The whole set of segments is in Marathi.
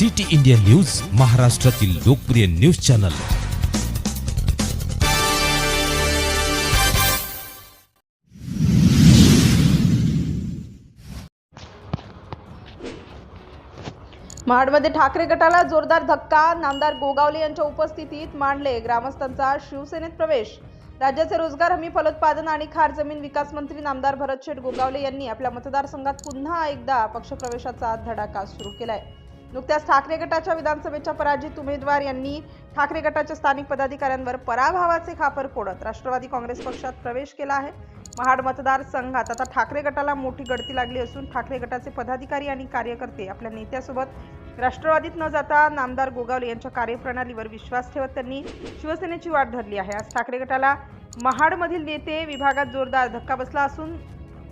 सिटी इंडिया न्यूज महाराष्ट्रातील लोकप्रिय न्यूज चॅनल. महाडमध्ये ठाकरे गटाला जोरदार धक्का नामदार गोगावले यांच्या उपस्थितीत मांडले ग्रामस्थांचा शिवसेनेत प्रवेश. राज्याचे रोजगार हमी फलोत्पादन आणि खार जमीन विकास मंत्री नामदार भरत शेठ गोगावले यांनी आपल्या मतदारसंघात पुन्हा एकदा पक्षप्रवेशाचा धडाका सुरू केलाय. नुकत्याच ठाकरे गटाच्या विधानसभेच्या पराजित उमेदवार यांनी ठाकरे गटाच्या स्थानिक पदाधिकाऱ्यांवर पराभवाचे खापर फोडत राष्ट्रवादी काँग्रेस पक्षात प्रवेश केला आहे. महाड मतदारसंघात आता ठाकरे गटाला मोठी गळती लागली असून ठाकरे गटाचे पदाधिकारी आणि कार्यकर्ते आपल्या नेत्यासोबत राष्ट्रवादीत न जाता नामदार गोगावले यांच्या कार्यप्रणालीवर विश्वास ठेवत त्यांनी शिवसेनेची वाट धरली आहे. आज ठाकरे गटाला महाडमधील नेते विभागात जोरदार धक्का बसला असून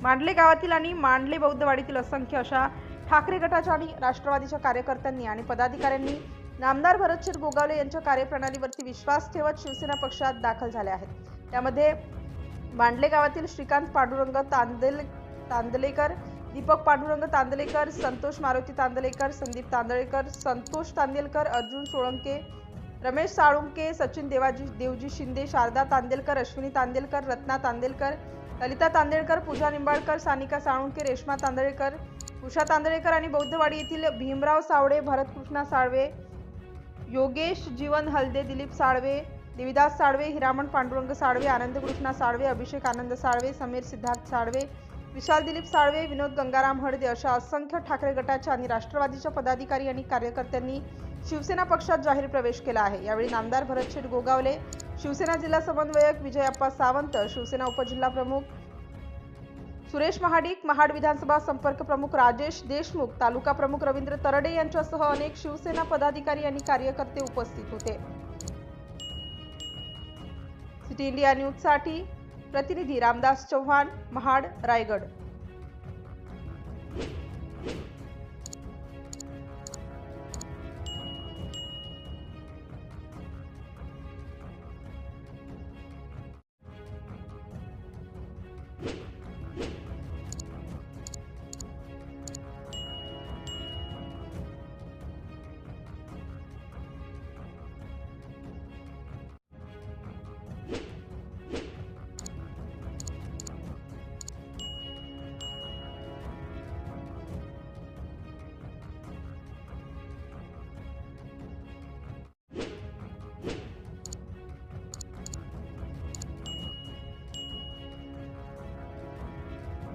मांडले गावातील आणि मांडले बौद्धवाडीतील असंख्य अशा ठाकरे गटाच्या आणि राष्ट्रवादीच्या कार्यकर्त्यांनी आणि पदाधिकाऱ्यांनी नामदार भरतशेठ गोगावले यांच्या कार्यप्रणालीवरती विश्वास ठेवत शिवसेना पक्षात दाखल झाले आहेत. त्यामध्ये मांडले गावातील श्रीकांत पांडुरंग तांदेल तांदलेकर दीपक पांडुरंग तांदलेकर संतोष मारुती तांदलेकर संदीप तांदळेकर संतोष तांदेलकर अर्जुन सोळंके रमेश साळुंके सचिन देवाजी देवजी शिंदे शारदा तांदेलकर अश्विनी तांदेलकर रत्ना तांदेलकर ललिता तांदेलकर पूजा निंबाळकर सानिका साळुंके रेश्मा तांदळेकर उषा तांदळेकर आणि बौद्धवाडी येथील भीमराव सावडे भरतकृष्णा साळवे योगेश जीवन हलदे दिलीप साळवे देविदास साळवे हिरामण पांडुरंग साळवे आनंद कृष्णा साळवे अभिषेक आनंद साळवे समीर सिद्धार्थ साळवे विशाल दिलीप साळवे विनोद गंगाराम हळदे अशा असंख्य ठाकरे गटाच्या आणि राष्ट्रवादीच्या पदाधिकारी आणि कार्यकर्त्यांनी शिवसेना पक्षात जाहीर प्रवेश केला आहे. यावेळी नामदार भरतशेठ गोगावले शिवसेना जिल्हा समन्वयक विजय अप्पा सावंत शिवसेना उपजिल्हा प्रमुख सुरेश महाडिक महाड विधानसभा संपर्क प्रमुख राजेश देशमुख तालुका प्रमुख रवींद्र तरडे यांच्यासह अनेक शिवसेना पदाधिकारी आणि कार्यकर्ते उपस्थित होते. सिटी इंडिया न्यूजसाठी प्रतिनिधी रामदास चव्हाण महाड रायगड.